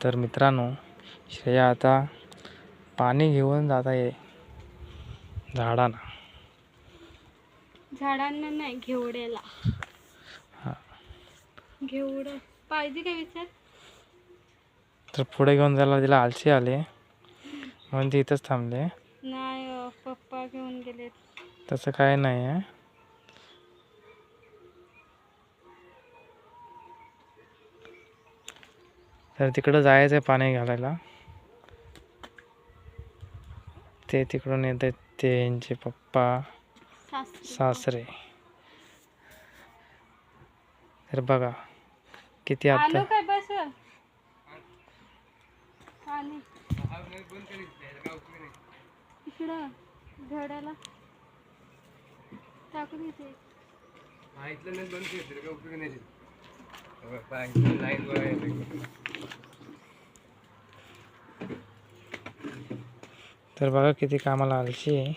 तर मित्रांनो श्रेया आता पाणी घेऊन जात आहे झाडांना. झाडांना नाही घेवड्याला. हा. घेवड. पाहिजे का विचार? तर पुढे घेऊन जायला तिला आलशी आले. म्हणून ती इथंच थांबले. नाही अं, पप्पा घेऊन गेले तसं काय नाही आहे तर तिकडं जायचं आहे पाणी घालायला. ते तिकडून येत आहेत ते यांचे पप्पा सासरे. तर बघा किती आलो आता काय बस पाणी. इकडं घेवड्याला टाकून येते. तर बघा किती कामाला आलशी. आहे